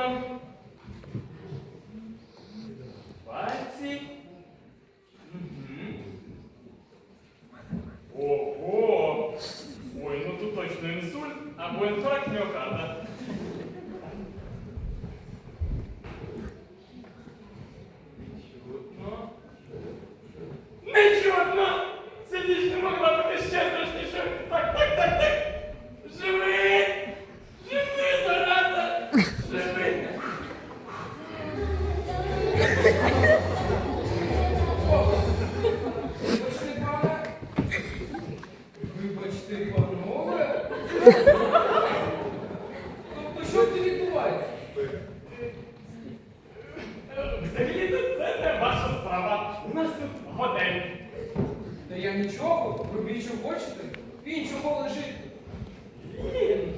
Разом. Пальці. Ого! Ой, ну тут точно інсульт або інфаркт міокарда. Нечутно! Сидіш не могла бути ще страшніше! Що це відбувається? Взагалі-то це не ваша справа. У нас тут готель. Та я нічого, робіть, що хочете. Він чого лежить? Він.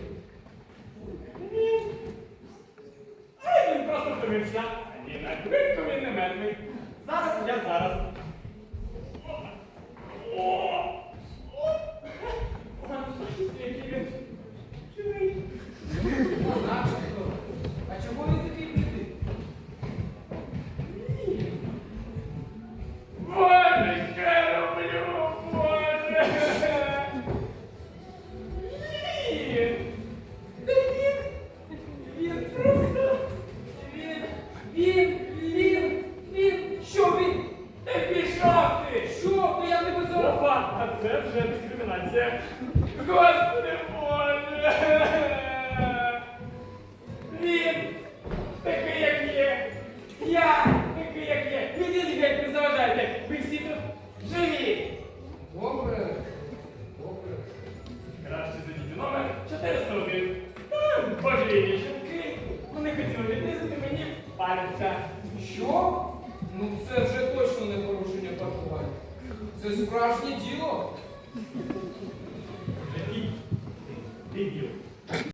Він. А він просто втомився. Ні, на хвильку він не мертвий. Зараз я зараз. О! Та пішов ти! Що? То я тебе зараз. Опа, а це вже дискримінація. Господи Боже! Він такий, як є. Я такий, як є. Ідіть геть, не заважайте. Ви всі тут живі. Добре. Добре. Краще зайдіть у номер 401. Там божевільні жінки. Вони хотіли відрізати мені пальця. Що? Ну це вже точно не. Це справжнє діло.